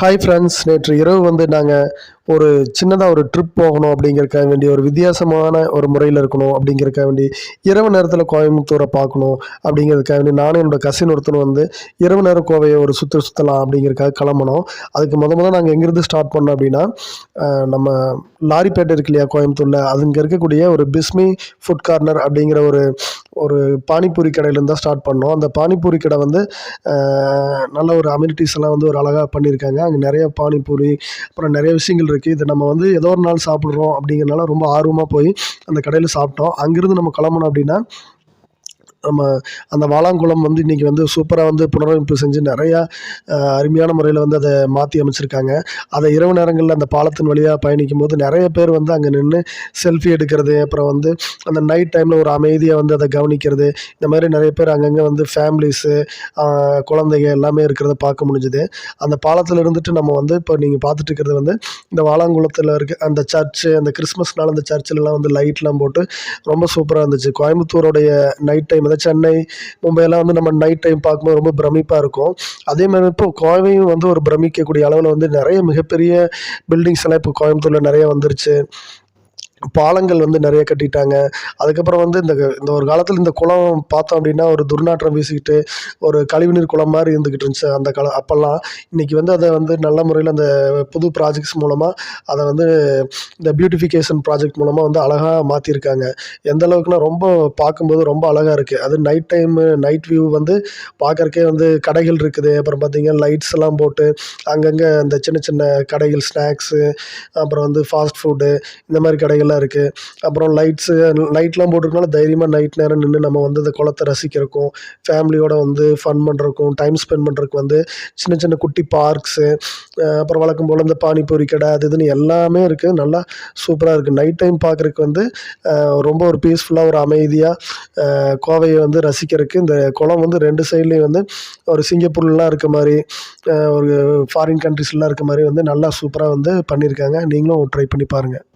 Hi friends நேற்று இரவு வந்து நாங்கள் ஒரு சின்னதாக ஒரு ட்ரிப் போகணும் அப்படிங்கிறக்க வேண்டி ஒரு வித்தியாசமான ஒரு முறையில் இருக்கணும் அப்படிங்கிறக்க வேண்டி இரவு நேரத்தில் கோயம்புத்தூரை பார்க்கணும் அப்படிங்கிறதுக்காக வேண்டி நானும் என்னோட கசின் ஒருத்தனும் வந்து இரவு நேரம் கோவையை ஒரு சுற்று சுற்றலாம் அப்படிங்கிறக்காக கிளம்புனோம். அதுக்கு முத முதல் நாங்கள் எங்கேருந்து ஸ்டார்ட் பண்ணோம் அப்படின்னா நம்ம லாரிப்பேட்டை இருக்கு இல்லையா கோயம்புத்தூரில் அது இங்கே இருக்கக்கூடிய ஒரு பிஸ்மி ஃபுட் கார்னர் அப்படிங்கிற ஒரு ஒரு பானிபூரி கடையிலேருந்து தான் ஸ்டார்ட் பண்ணோம். அந்த பானிபூரி கடை வந்து நல்ல ஒரு அம்யூனிட்டிஸ் எல்லாம் வந்து ஒரு அழகாக பண்ணியிருக்காங்க. அங்கே நிறைய பானிபூரி அப்புறம் நிறைய விஷயங்கள் இருக்குது இதை நம்ம வந்து ஏதோ ஒரு நாள் சாப்பிட்றோம் அப்படிங்கிறனால ரொம்ப ஆர்வமாக போய் அந்த கடையில் சாப்பிட்டோம். அங்கேருந்து நம்ம கிளம்பணும் அப்படின்னா நம்ம அந்த வாலாங்குளம் வந்து இன்றைக்கி வந்து சூப்பராக வந்து புனரமைப்பு செஞ்சு நிறையா அருமையான முறையில் வந்து அதை மாற்றி அமைச்சிருக்காங்க. அதை இரவு நேரங்களில் அந்த பாலத்தின் வழியாக பயணிக்கும் போது நிறைய பேர் வந்து அங்கே நின்று செல்ஃபி எடுக்கிறது அப்புறம் வந்து அந்த நைட் டைமில் ஒரு அமைதியாக வந்து அதை கவனிக்கிறது. இந்த மாதிரி நிறைய பேர் அங்கங்கே வந்து ஃபேமிலிஸு குழந்தைங்க எல்லாமே இருக்கிறத பார்க்க முடிஞ்சுது. அந்த பாலத்தில் இருந்துட்டு நம்ம வந்து இப்போ நீங்கள் பார்த்துட்டு இருக்கிறது வந்து இந்த வாலாங்குளத்தில் இருக்க அந்த சர்ச்சு அந்த கிறிஸ்மஸ்னால் அந்த சர்ச்சிலலாம் வந்து லைட்லாம் போட்டு ரொம்ப சூப்பராக இருந்துச்சு. கோயம்புத்தூருடைய நைட் டைம் அதாவது சென்னை மும்பையெல்லாம் வந்து நம்ம நைட் டைம் பார்க்கும்போது ரொம்ப பிரமிப்பாக இருக்கும். அதே மாதிரி இப்போ கோவையும் வந்து ஒரு பிரமிக்கக்கூடிய அளவில் வந்து நிறைய மிகப்பெரிய பில்டிங்ஸ் எல்லாம் இப்போ கோயம்புத்தூரில் நிறைய வந்துருச்சு. பாலங்கள் வந்து நிறைய கட்டிட்டாங்க. அதுக்கப்புறம் வந்து இந்த இந்த ஒரு காலத்தில் இந்த குளம் பார்த்தோம் அப்படின்னா ஒரு துர்நாற்றம் வீசிக்கிட்டு ஒரு கழிவுநீர் குளம் மாதிரி இருந்துக்கிட்டு இருந்துச்சு அந்த கால அப்போல்லாம். இன்றைக்கி வந்து அதை வந்து நல்ல முறையில் அந்த புது ப்ராஜெக்ட்ஸ் மூலமாக அதை வந்து இந்த பியூட்டிஃபிகேஷன் ப்ராஜெக்ட் மூலமாக வந்து அழகாக மாற்றிருக்காங்க எந்த அளவுக்குனா ரொம்ப பார்க்கும்போது ரொம்ப அழகாக இருக்குது அது நைட் டைமு நைட் வியூ வந்து பார்க்கறக்கே வந்து கடைகள் இருக்குது. அப்புறம் பார்த்திங்கன்னா லைட்ஸ் எல்லாம் போட்டு அங்கங்கே அந்த சின்ன சின்ன கடைகள் ஸ்நாக்ஸு அப்புறம் வந்து ஃபாஸ்ட் ஃபுட்டு இந்த மாதிரி கடைகள் நல்லா இருக்குது அப்புறம் லைட்ஸு லைட்லாம் போட்டிருக்கனால தைரியமாக நைட் நேரம் நின்று நம்ம வந்து அந்த குளத்தை ரசிக்கிறக்கும் ஃபேமிலியோட வந்து ஃபன் பண்ணுறக்கும் டைம் ஸ்பெண்ட் பண்ணுறதுக்கு வந்து சின்ன சின்ன குட்டி பார்க்ஸு அப்புறம் வழக்கம் போல் இந்த பானிபூரி கடை அது இதுன்னு எல்லாமே இருக்குது நல்லா சூப்பராக இருக்குது நைட் டைம் பார்க்குறதுக்கு வந்து ரொம்ப ஒரு பீஸ்ஃபுல்லாக ஒரு அமைதியாக கோவையை வந்து ரசிக்கிறதுக்கு இந்த குளம் வந்து ரெண்டு சைட்லேயும் வந்து ஒரு சிங்கப்பூர்லாம் இருக்க மாதிரி ஒரு ஃபாரின் கண்ட்ரிஸ்லாம் இருக்க மாதிரி வந்து நல்லா சூப்பராக வந்து பண்ணியிருக்காங்க நீங்களும் ட்ரை பண்ணி பாருங்கள்